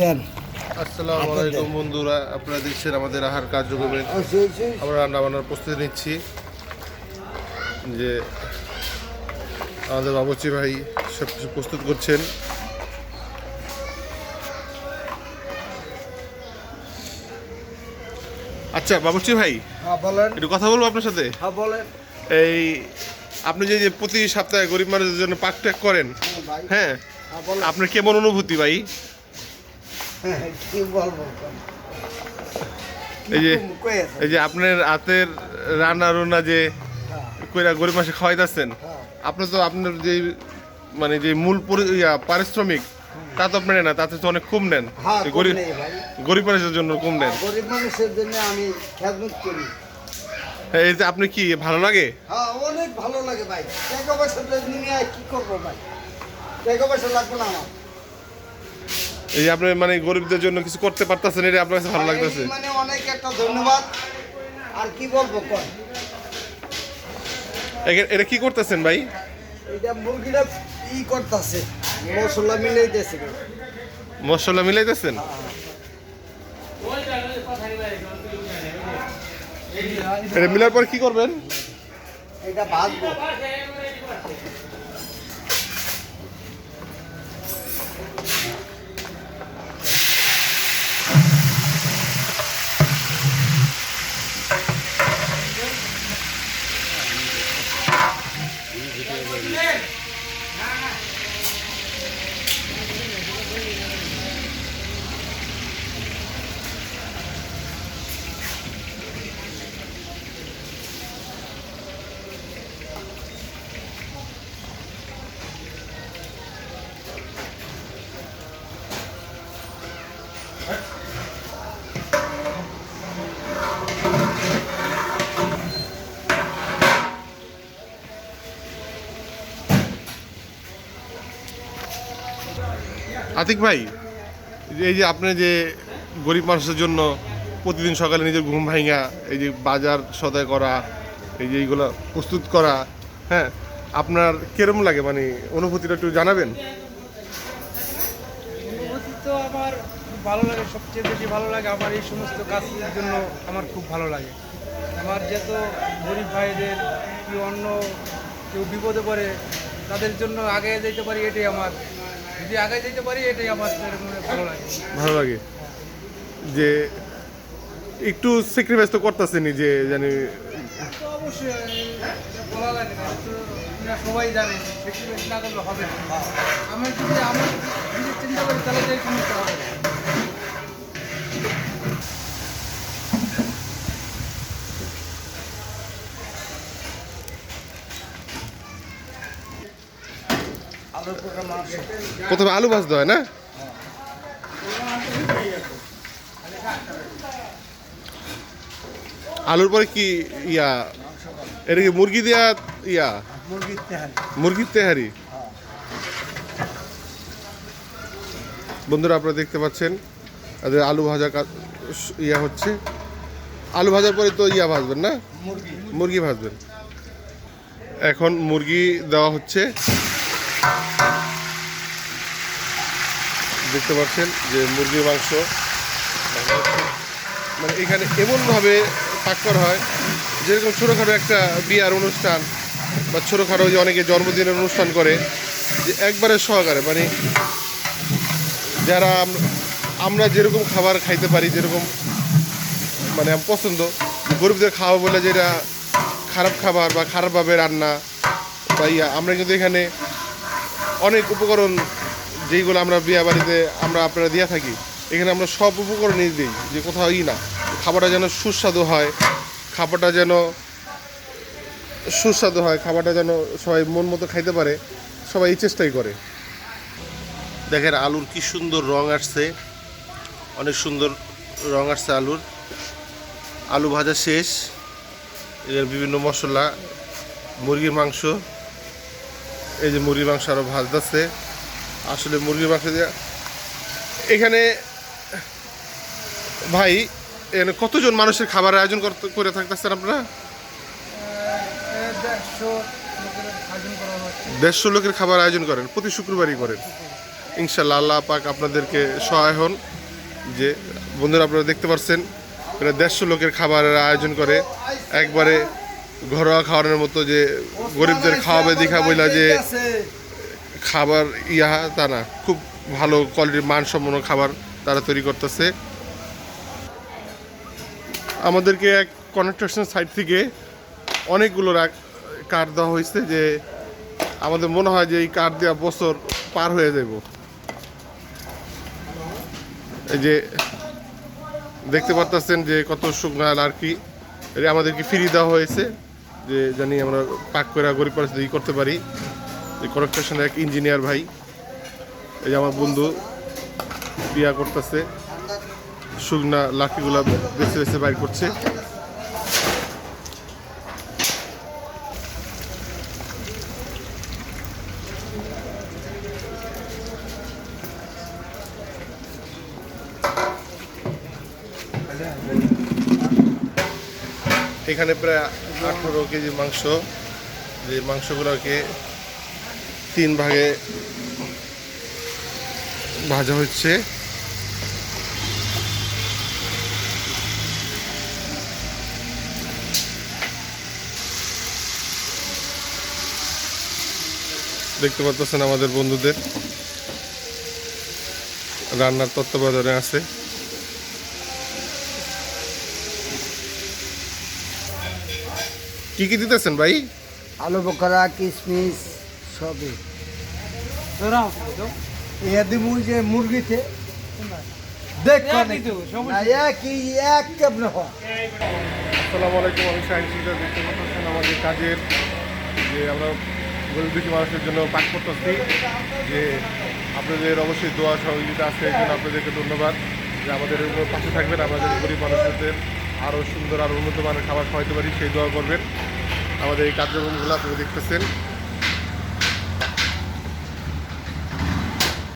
দেন। আসসালামু আলাইকুম বন্ধুরা আপনারা দেখছেন আমাদের আহার কার্যক্রমে আমরা রান্না বান্নার প্রস্তুতি নিচ্ছি। যে আমাদের বাবুচি ভাই সব কিছু প্রস্তুত করছেন। আচ্ছা বাবুচি ভাই হ্যাঁ বলেন। একটু কথা বলব আপনার সাথে? হ্যাঁ বলেন। এই আপনি যে প্রতি সপ্তাহে গরিব মানুষের জন্য পাক ট্যাক করেন হ্যাঁ হ্যাঁ হ্যাঁ আপনার কেমন অনুভূতি ভাই? কি বলব? এই যে? এই যে আপনার হাতের রান্না রুনা যে হ্যাঁ, কইরা গরিব মাসে খাওয়াইতেছেন হ্যাঁ। আপনি তো আপনার যে মানে যে মূল পরি- পারিশ্রমিক তা তো আপনি না তাতে তো অনেক কম নেন। হ্যাঁ, গরিব গরিব মানুষের জন্য কম নেন। গরিব মানুষের জন্য আমি খেদমত করি। এই যে আপনি কি ভালো লাগে? হ্যাঁ অনেক ভালো লাগে ভাই। টাকা পয়সা নিয়ে কি করব ভাই? টাকা পয়সা লাগবে না আমার। এই আপনি মানে গরিবদের জন্য কিছু করতে পারতেছেন এটা আপনার কাছে ভালো লাগতেছে? মানে অনেক একটা ধন্যবাদ। আর কি বলব কয়? এটা কি করতেছেন ভাই? এটা মুরগিটা ই করতেছে মশলা মিলাইতেছে। মশলা মিলাইতেছেন? এটা মিলার পর কি করবেন? এটা ভাজবো। আতিক ভাই, এই যে আপনি যে গরিব মানুষের জন্য প্রতিদিন সকালে নিজের ঘুম ভাঙা, এই যে বাজার সদায় করা, এই যে এইগুলো প্রস্তুত করা হ্যাঁ আপনার কিরম লাগে? মানে অনুভূতিটা একটু জানাবেন। অনুভূতি তো আমার ভালো লাগে, সবচেয়ে বেশি ভালো লাগে আমার এই সমস্ত কাজের জন্য আমার খুব ভালো লাগে। আমার যত গরিব ভাইদের কি অন্য কেউ বিপদে পড়ে, তাদের জন্য আগে যেতে পারি এটাই আমার যদি আগে যেতে পারি এটাই আমার ভালো লাগে। ভালো লাগে। যে একটু স্যাক্রিফাইস তো করতেছেনি যে জানি অবশ্যই বলা লাগে না। সবাই জানে সেক্রিফাইস না করলে হবে না। আমার যদি আমার চিন্তা করি তাহলে তো সমস্যা হবে প্রথমে আলু ভাজতে হয় না? আলুর পরে কি ইয়া? এটা কি মুরগি দেয়া ইয়া? মুরগির তেহারি। বন্ধুরা আপনারা দেখতে পাচ্ছেন, তাদের আলু ভাজা ইয়া হচ্ছে। আলু ভাজার পরে তো ইয়া ভাজবেন না? মুরগি ভাজবেন। এখন মুরগি দেওয়া হচ্ছে। দেখতে পাচ্ছেন যে মুরগির মাংস মানে এখানে এমনভাবে পাক করা হয়, যেরকম ছোটোখাটো একটা বিয়ার অনুষ্ঠান বা ছোটোখাটো যে অনেকে জন্মদিনের অনুষ্ঠান করে, যে একবারে সহকারে মানে যারা আমরা যেরকম খাবার খাইতে পারি, যেরকম মানে পছন্দ, গরিবদের খাওয়া বলে যেটা খারাপ খাবার বা খারাপভাবে রান্না বা ইয়া, আমরা কিন্তু এখানে অনেক উপকরণ যেইগুলো আমরা বিয়ে বাড়িতে আমরা আপনারা দিয়ে থাকি, এখানে আমরা সব উপকরণই দিই, যে কোথাও ই না। খাবারটা যেন সুস্বাদু হয়, খাবারটা যেন সুস্বাদু হয়, খাবারটা যেন সবাই মন মতো খাইতে পারে, সবাই এই চেষ্টাই করে। দেখেন আলুর কি সুন্দর রং আসছে, অনেক সুন্দর রং আসছে আলুর। আলু ভাজা শেষ এর বিভিন্ন মশলা, মুরগির মাংস এই যে মুরগির মাংস আরও ভাজতেছে। আসলে মুরগির মাংস এখানে ভাই, এখানে কতজন মানুষের খাবার আয়োজন করে থাকতেছেন আপনারা? দেড়শো লোকের খাবার আয়োজন করেন, প্রতি শুক্রবারই করেন। ইনশাল্লাহ আল্লাহ পাক আপনাদেরকে সহায় হন। যে বন্ধুরা আপনারা দেখতে পাচ্ছেন এরা দেড়শো লোকের খাবারের আয়োজন করে। একবারে ঘরোয়া খাওয়ানোর মতো যে গরিবদের খাওয়াবে দেখা বইলা যে খাবার ইয়া তা না খুব ভালো কোয়ালিটির মানসম্পন্ন খাবার তারা তৈরি করতেছে। আমাদেরকে এক কনস্ট্রাকশন সাইট থেকে অনেকগুলো কার্ড দেওয়া হয়েছে যে আমাদের মনে হয় যে এই কার্ড দেওয়া বছর পার হয়ে যাব। এই যে দেখতে পাচ্ছেন যে কত শুকনা আর কি আমাদেরকে ফ্রি দেওয়া হয়েছে। যে জানি আমরা পাক করে গরিব পরিস্থিতি করতে পারি। এই কনস্ট্রাকশনের এক ইঞ্জিনিয়ার ভাই, এই যে আমার বন্ধু, বিয়া করতেছে, শুকনা লাঠিগুলা বেছে বেছে বাইর করছে। এখানে প্রায় আঠারো কেজি মাংস। যে মাংসগুলোকে তিন ভাগে ভাজা হচ্ছে। দেখতে পাচ্ছেন আমাদের বন্ধুদের। রান্নার তত্ত্বাবধানে আছে। কি কি দিতেছেন ভাই? আলু বকরা কিশমিশ সবই। ইয়া যে মুরগিতে। আসসালামু আলাইকুম আমি শাহিন সিকদার দেখতে পাচ্ছেন আমাদের কাজের যে আমরা গরিব দুঃখী মানুষের জন্য করতেছি যে আপনাদের অবশ্যই দোয়া সহযোগিতা আছে এই জন্য আপনাদেরকে ধন্যবাদ যে আমাদের পাশে থাকবেন আমাদের গরিব মানুষদের আরও সুন্দর আরও উন্নত মানের খাবার খাওয়াতে পারি সেই দোয়া করবেন। আমাদের এই কার্যক্রমগুলো আপনারা দেখতেছেন।